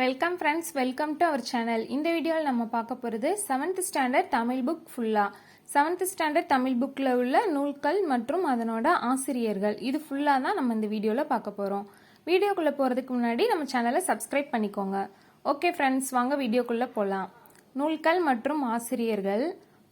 Welcome friends welcome to our channel இந்த வீடியோவில் நம்ம பார்க்க போகிறது செவன்த் ஸ்டாண்டர்ட் தமிழ் புக் ஃபுல்லாக செவன்த் ஸ்டாண்டர்ட் தமிழ் புக்கில் உள்ள நூல்கள் மற்றும் அதனோட ஆசிரியர்கள். இது ஃபுல்லாக தான் நம்ம இந்த வீடியோவில் பார்க்க போகிறோம் வீடியோக்குள்ளே போகிறதுக்கு முன்னாடி நம்ம சேனலை சப்ஸ்கிரைப் பண்ணிக்கோங்க. ஓகே ஃப்ரெண்ட்ஸ் வாங்க வீடியோக்குள்ளே போகலாம் நூல்கள் மற்றும் ஆசிரியர்கள்.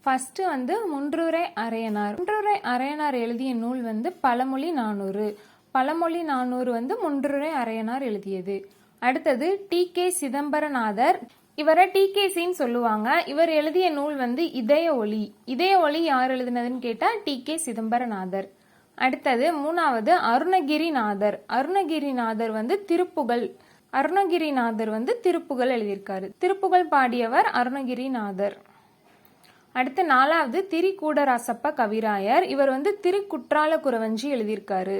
ஃபஸ்ட்டு வந்து முன்றுரை அரையனார். முன்றுரை அரையனார் எழுதிய நூல் வந்து பழமொழி நானூறு. பழமொழி நானூறு வந்து முன்றுரை அரையனார் எழுதியது. அடுத்தது டி கே சிதம்பரநாதர். இவரை டி கே சின்னு சொல்லுவாங்க. இவர் எழுதிய நூல் வந்து இதய ஒளி. இதய ஒளி யார் எழுதினதுன்னு கேட்டால் டி கே சிதம்பரநாதர். அடுத்தது மூணாவது அருணகிரிநாதர். அருணகிரிநாதர் வந்து திருப்புகழ். அருணகிரிநாதர் வந்து திருப்புகழ் எழுதியிருக்காரு. திருப்புகழ் பாடியவர் அருணகிரிநாதர். அடுத்து நாலாவது திரிகூடராசப்ப கவிராயர். இவர் வந்து திருக்குற்றால குறவஞ்சி எழுதியிருக்காரு.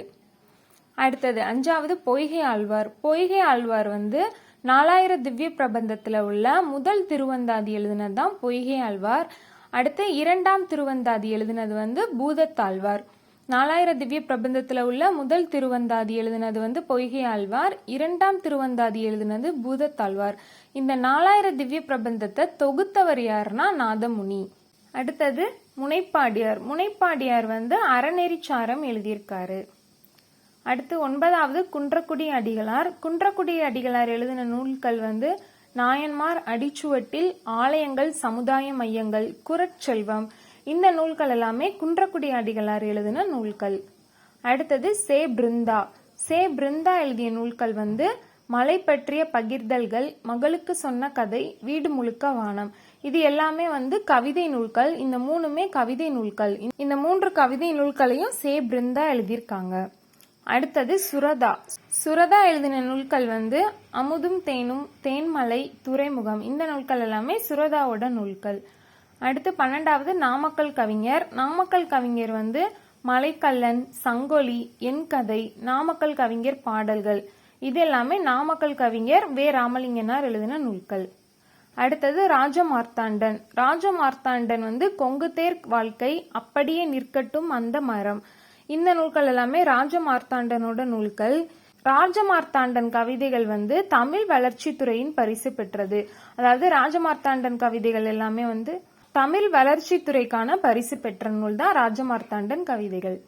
அடுத்தது அஞ்சாவது பொய்கை ஆழ்வார். பொய்கை ஆழ்வார் வந்து நாலாயிர திவ்ய பிரபந்தத்தில் உள்ள முதல் திருவந்தாதி எழுதினது தான் பொய்கை ஆழ்வார். அடுத்து இரண்டாம் திருவந்தாதி எழுதினது வந்து பூதத்தாழ்வார். நாலாயிர திவ்ய பிரபந்தத்தில் உள்ள முதல் திருவந்தாதி எழுதினது வந்து பொய்கை ஆழ்வார். இரண்டாம் திருவந்தாதி எழுதினது பூதத்தாழ்வார். இந்த நாலாயிர திவ்ய பிரபந்தத்தை தொகுத்தவர் யாருன்னா நாதமுனி. அடுத்தது முனைப்பாடியார். முனைப்பாடியார் வந்து அறநெறிச்சாரம் எழுதியிருக்காரு. அடுத்து ஒன்பதாவது குன்றக்குடி அடிகளார். குன்றக்குடி அடிகளார் எழுதின நூல்கள் வந்து நாயன்மார் அடிச்சுவட்டில் ஆலயங்கள் சமுதாய மையங்கள் குரட்செல்வம் இந்த நூல்கள் எல்லாமே குன்றக்குடி அடிகளார் எழுதின நூல்கள். அடுத்தது சே பிருந்தா. சே பிருந்தா எழுதிய நூல்கள் வந்து மலை பற்றிய பகிர்தல்கள் மகளுக்கு சொன்ன கதை வீடு முழுக்க வானம். இது எல்லாமே வந்து கவிதை நூல்கள். இந்த மூணுமே கவிதை நூல்கள். இந்த மூன்று கவிதை நூல்களையும் சே பிருந்தா எழுதியிருக்காங்க. அடுத்தது சுரதா. சுரதா எழுதின நூல்கள் வந்து அமுதும் தேனும் தேன்மலை துறைமுகம். இந்த நூல்கள் எல்லாமே சுரதாவோட நூல்கள். அடுத்து பன்னெண்டாவது நாமக்கல் கவிஞர். நாமக்கல் கவிஞர் வந்து மலைக்கல்லன் சங்கொலி என் கதை நாமக்கல் கவிஞர் பாடல்கள். இது எல்லாமே நாமக்கல் கவிஞர் வே. ராமலிங்கனார் எழுதின நூல்கள். அடுத்தது ராஜமார்த்தாண்டன். ராஜமார்த்தாண்டன் வந்து கொங்குதேர் வாழ்க்கை அப்படியே நிற்கட்டும் அந்த மரம். இந்த நூல்கள் எல்லாமே ராஜமார்த்தாண்டனோட நூல்கள். ராஜமார்த்தாண்டன் கவிதைகள் வந்து தமிழ் வளர்ச்சித்துறையின் பரிசு பெற்றது. அதாவது ராஜமார்த்தாண்டன் கவிதைகள் எல்லாமே வந்து தமிழ் வளர்ச்சித்துறைக்கான பரிசு பெற்ற நூல் தான் ராஜமார்த்தாண்டன் கவிதைகள்.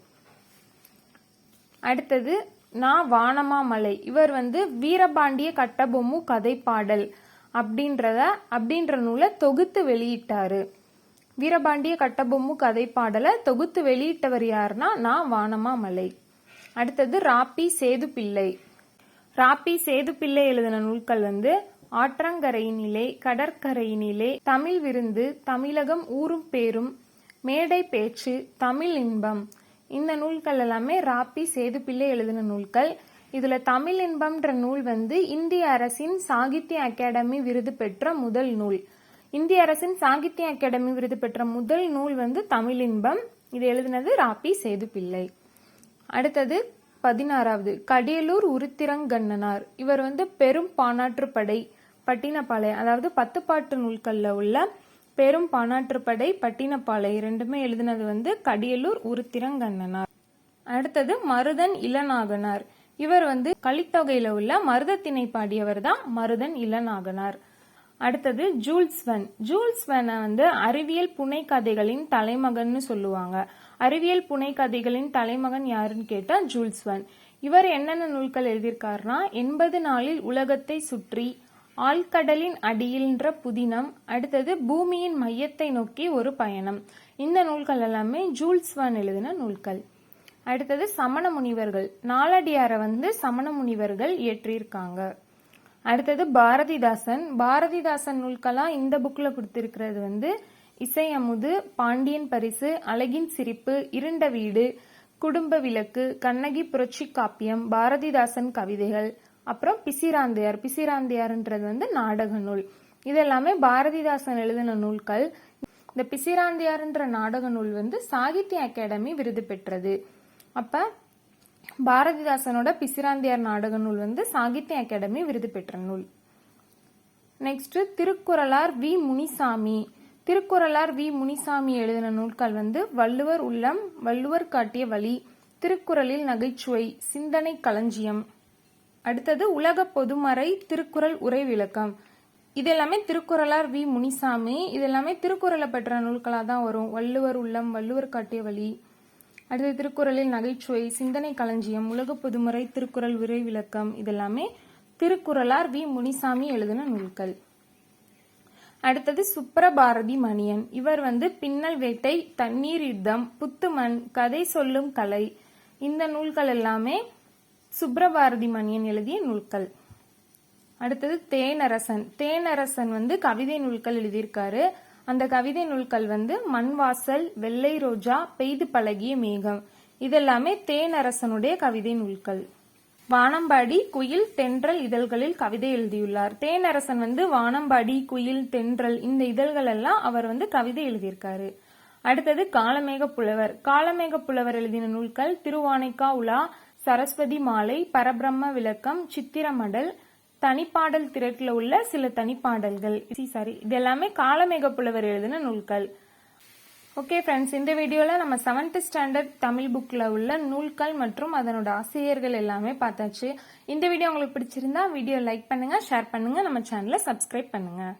அடுத்தது நா வானமாமலை. இவர் வந்து வீரபாண்டிய கட்டபொம்மு கதை பாடல் அப்படின்றத அப்படின்ற நூலை தொகுத்து வெளியிட்டாரு. வீரபாண்டிய கட்டபொம்மு கதை பாடலை தொகுத்து வெளியிட்டவர் யாருன்னா நான் வானமா மலை அடுத்தது ராப்பி சேது பிள்ளை ராப்பி சேது பிள்ளை எழுதின நூல்கள் வந்து ஆற்றங்கரையினிலே கடற்கரையினிலே தமிழ் விருந்து தமிழகம் ஊரும் பேரும் மேடை பேச்சு தமிழ் இன்பம். இந்த நூல்கள் எல்லாமே ராப்பி சேது பிள்ளை எழுதின நூல்கள். இதுல தமிழ் இன்பம்ன்ற நூல் வந்து இந்திய அரசின் சாகித்ய அகாடமி விருது பெற்ற முதல் நூல். இந்திய அரசின் சாகித்ய அகாடமி விருது பெற்ற முதல் நூல் வந்து தமிழ் இன்பம் இது எழுதினது ராபி சேது பிள்ளை அடுத்தது பதினாறாவது கடியலூர் உருத்திரங்கண்ணனார். இவர் வந்து பெரும் பானாற்றுப்படை பட்டினப்பாலை அதாவது பத்து பாட்டு உள்ள பெரும் பானாற்றுப்படை பட்டினப்பாலை ரெண்டுமே எழுதினது வந்து கடியலூர் உருத்திரங்கண்ணனார். அடுத்தது மருதன் இளநாகனார். இவர் வந்து கலித்தொகையில உள்ள மருதத்தினை பாடியவர் தான் மருதன் இளநாகனார். அடுத்தது ஜூல்ஸ்வன் ஜூல்ஸ்வனை வந்து அறிவியல் புனை கதைகளின் தலைமகன்னு சொல்லுவாங்க. அறிவியல் புனை கதைகளின் தலைமகன் யாருன்னு கேட்டா ஜூல்ஸ்வன் இவர் என்னென்ன நூல்கள் எழுதியிருக்காருன்னா எண்பது நாளில் உலகத்தை சுற்றி ஆழ்கடலின் அடியில்ன்ற புதினம் அடுத்தது பூமியின் மையத்தை நோக்கி ஒரு பயணம். இந்த நூல்கள் எல்லாமே ஜூல்ஸ்வான் எழுதின நூல்கள். அடுத்தது சமண முனிவர்கள். நாலடியாரை வந்து சமண முனிவர்கள் இயற்றியிருக்காங்க. அடுத்தது பாரதிதாசன். பாரதிதாசன் நூல்களாக இந்த புக்கில் கொடுத்துருக்கிறது வந்து இசை அமுது பாண்டியன் பரிசு அழகின் சிரிப்பு இருண்ட வீடு குடும்ப விளக்கு கண்ணகி புரட்சி காப்பியம் பாரதிதாசன் கவிதைகள் அப்புறம் பிசிராந்தையார். பிசிராந்தையார்ன்றது வந்து நாடக நூல். இதெல்லாமே பாரதிதாசன் எழுதின நூல்கள். இந்த பிசிராந்தையார்ன்ற நாடக நூல் வந்து சாகித்ய அகாடமி விருது பெற்றது. அப்போ பாரதிதாசனோட பிசிராந்தியார் நாடக நூல் வந்து சாகித்ய அகாடமி விருது பெற்ற நூல். Next Thirukkuralar V. Munisamy. Thirukkuralar V. Munisamy எழுதின நூல்கள் வந்து வள்ளுவர் உள்ளம் வள்ளுவர் காட்டிய வழி திருக்குறளில் நகைச்சுவை சிந்தனை களஞ்சியம். அடுத்தது உலக பொதுமறை திருக்குறள் உரை விளக்கம். இது எல்லாமே திருக்குறளார் வி. முனிசாமி. இது எல்லாமே திருக்குறளை பெற்ற நூல்களாக தான் வரும். வள்ளுவர் உள்ளம் வள்ளுவர் காட்டிய வழி அடுத்து திருக்குறளில் நகைச்சுவை சிந்தனை களஞ்சியம் உலக பொதுமுறை திருக்குறள் விரை விளக்கம் இதெல்லாமே திருக்குறளார் வி. முனிசாமி எழுதின நூல்கள். அடுத்தது சுப்ரபாரதி மணியன். இவர் வந்து பின்னல் வேட்டை தண்ணீர் யுத்தம் புத்துமண் கதை சொல்லும் கலை இந்த நூல்கள் எல்லாமே சுப்ரபாரதி மணியன் எழுதிய நூல்கள். அடுத்தது தேனரசன். தேனரசன் வந்து கவிதை நூல்கள் எழுதியிருக்காரு. அந்த கவிதை நூல்கள் வந்து மண்வாசல் வெள்ளை ரோஜா பெய்து பழகிய மேகம். இதெல்லாமே தேனரசனுடைய கவிதை நூல்கள். வானம்பாடி குயில் தென்றல் இதழ்களில் கவிதை எழுதியுள்ளார். தேனரசன் வந்து வானம்பாடி குயில் தென்றல் இந்த இதழ்கள் எல்லாம் அவர் வந்து கவிதை எழுதியிருக்காரு. அடுத்தது காலமேக புலவர். காலமேக புலவர் எழுதின நூல்கள் திருவானைக்கா உலா சரஸ்வதி மாலை பரபிரம்ம விளக்கம் சித்திரமடல் தனிப்பாடல் திரட்டில் உள்ள சில தனிப்பாடல்கள். சாரி இது எல்லாமே காலமேக புலவர் எழுதின நூல்கள். ஓகே ஃப்ரெண்ட்ஸ் இந்த வீடியோவில் நம்ம செவன்த் ஸ்டாண்டர்ட் தமிழ் புக்கில் உள்ள நூல்கள் மற்றும் அதனோட ஆசிரியர்கள் எல்லாமே பார்த்தாச்சு. இந்த வீடியோ உங்களுக்கு பிடிச்சிருந்தா வீடியோ லைக் பண்ணுங்கள் ஷேர் பண்ணுங்கள் நம்ம சேனலை சப்ஸ்கிரைப் பண்ணுங்கள்